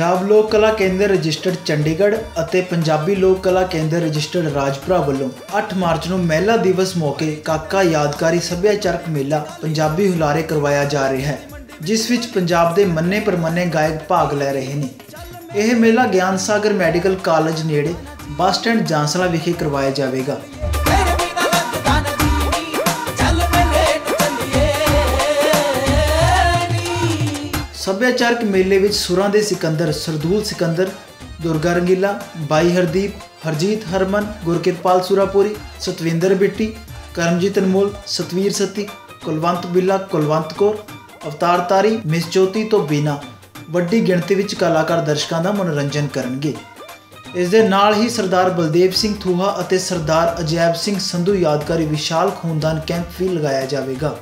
ਪੰਜਾਬ ਲੋਕ ਕਲਾ ਕੇਂਦਰ ਰਜਿਸਟਰਡ ਚੰਡੀਗੜ੍ਹ ਅਤੇ ਪੰਜਾਬੀ ਲੋਕ ਕਲਾ ਕੇਂਦਰ ਰਜਿਸਟਰਡ ਰਾਜਪੁਰਾ ਵੱਲੋਂ 8 ਮਾਰਚ ਨੂੰ ਮਹਿਲਾ ਦਿਵਸ ਮੌਕੇ ਕਾਕਾ ਯਾਦਗਾਰੀ ਸੱਭਿਆਚਾਰਕ ਮੇਲਾ ਪੰਜਾਬੀ ਹੁਲਾਰੇ ਕਰਵਾਇਆ ਜਾ ਰਿਹਾ ਹੈ, ਜਿਸ ਵਿੱਚ ਪੰਜਾਬ ਦੇ ਮੰਨੇ ਪ੍ਰਮੰਨੇ ਗਾਇਕ ਭਾਗ ਲੈ ਰਹੇ ਨੇ। ਇਹ ਮੇਲਾ ਗਿਆਨ ਸਾਗਰ ਮੈਡੀਕਲ ਕਾਲਜ ਨੇੜੇ ਬੱਸ ਸਟੈਂਡ ਜਾਂਸਲਾ ਵਿਖੇ ਕਰਵਾਇਆ ਜਾਵੇਗਾ। ਸੱਭਿਆਚਾਰਕ ਮੇਲੇ ਵਿੱਚ ਸੁਰਾਂ ਦੇ ਸਿਕੰਦਰ, ਸਰਦੂਲ ਸਿਕੰਦਰ, ਦੁਰਗਾ ਰੰਗੀਲਾ, ਬਾਈ ਹਰਦੀਪ, ਹਰਜੀਤ ਹਰਮਨ, ਗੁਰਕਿਰਪਾਲ ਸੁਰਾਪੁਰੀ, ਸਤਵਿੰਦਰ ਬਿੱਟੀ, ਕਰਮਜੀਤ ਅਨਮੋਲ, ਸਤਵੀਰ ਸਤੀ, ਕੁਲਵੰਤ ਬਿੱਲਾ, ਕੁਲਵੰਤ ਕੌਰ, ਅਵਤਾਰ ਤਾਰੀ, ਮਿਸ ਜੋਤੀ ਤੋਂ ਬਿਨਾ ਵੱਡੀ ਗਿਣਤੀ ਵਿੱਚ ਕਲਾਕਾਰ ਦਰਸ਼ਕਾਂ ਦਾ ਮਨੋਰੰਜਨ ਕਰਨਗੇ। ਇਸ ਦੇ ਨਾਲ ਹੀ ਸਰਦਾਰ ਬਲਦੇਵ ਸਿੰਘ ਥੂਹਾ ਅਤੇ ਸਰਦਾਰ ਅਜੈਬ ਸਿੰਘ ਸੰਧੂ ਯਾਦਗਾਰੀ ਵਿਸ਼ਾਲ ਖੂਨਦਾਨ ਕੈਂਪ ਵੀ ਲਗਾਇਆ ਜਾਵੇਗਾ।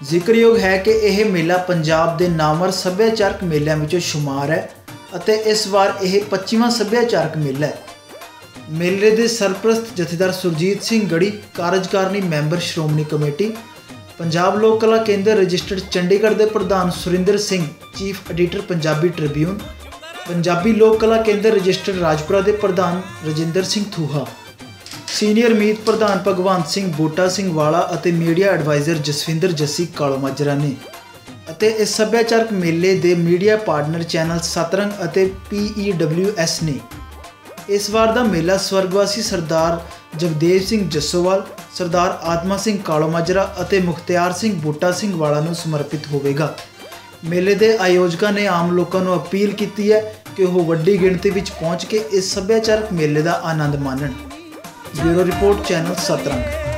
ਜ਼ਿਕਰਯੋਗ ਹੈ ਕਿ ਇਹ ਮੇਲਾ ਪੰਜਾਬ ਦੇ ਨਾਮਰ ਸੱਭਿਆਚਾਰਕ ਮੇਲਿਆਂ ਵਿੱਚੋਂ ਸ਼ੁਮਾਰ ਹੈ ਅਤੇ ਇਸ ਵਾਰ ਇਹ 25ਵਾਂ ਸੱਭਿਆਚਾਰਕ ਮੇਲਾ ਹੈ। ਮੇਲੇ ਦੇ ਸਰਪ੍ਰਸਤ ਜਥੇਦਾਰ Surjit Singh Garhi, ਕਾਰਜਕਾਰਨੀ member Shiromani committee, Punjab Lok Kala Kendra registered Chandigarh ਦੇ ਪ੍ਰਧਾਨ Surinder Singh, chief editor Punjabi Tribune, Punjabi Lok Kala Kendra registered Rajpura ਦੇ ਪ੍ਰਧਾਨ ਰਜਿੰਦਰ ਸਿੰਘ ਥੂਹਾ। ਸੀਨੀਅਰ ਮੀਤ ਪ੍ਰਧਾਨ ਭਗਵੰਤ ਸਿੰਘ, ਬੂਟਾ ਸਿੰਘ ਵਾਲਾ ਅਤੇ ਮੀਡੀਆ ਐਡਵਾਈਜ਼ਰ ਜਸਵਿੰਦਰ ਜੱਸੀ ਕਾਲੋ ਮਾਜਰਾ ਨੇ ਅਤੇ ਇਸ ਸੱਭਿਆਚਾਰਕ ਮੇਲੇ ਦੇ ਮੀਡੀਆ ਪਾਰਟਨਰ ਚੈਨਲ ਸਤਰੰਗ ਅਤੇ PEWS ਨੇ। ਇਸ ਵਾਰ ਦਾ ਮੇਲਾ ਸਵਰਗਵਾਸੀ ਸਰਦਾਰ ਜਗਦੇਵ ਸਿੰਘ ਜੱਸੋਵਾਲ, ਸਰਦਾਰ ਆਤਮਾ ਸਿੰਘ ਕਾਲੋ ਮਾਜਰਾ ਅਤੇ ਮੁਖਤਿਆਰ ਸਿੰਘ, ਬੂਟਾ ਸਿੰਘ ਵਾਲਾ ਨੂੰ ਸਮਰਪਿਤ ਹੋਵੇਗਾ। ਮੇਲੇ ਦੇ ਆਯੋਜਕਾਂ ਨੇ ਆਮ ਲੋਕਾਂ ਨੂੰ ਅਪੀਲ ਕੀਤੀ ਹੈ ਕਿ ਉਹ ਵੱਡੀ ਗਿਣਤੀ ਵਿੱਚ ਪਹੁੰਚ ਕੇ ਇਸ ਸੱਭਿਆਚਾਰਕ ਮੇਲੇ ਦਾ ਆਨੰਦ ਮਾਣਨ। Bureau report channel Satrang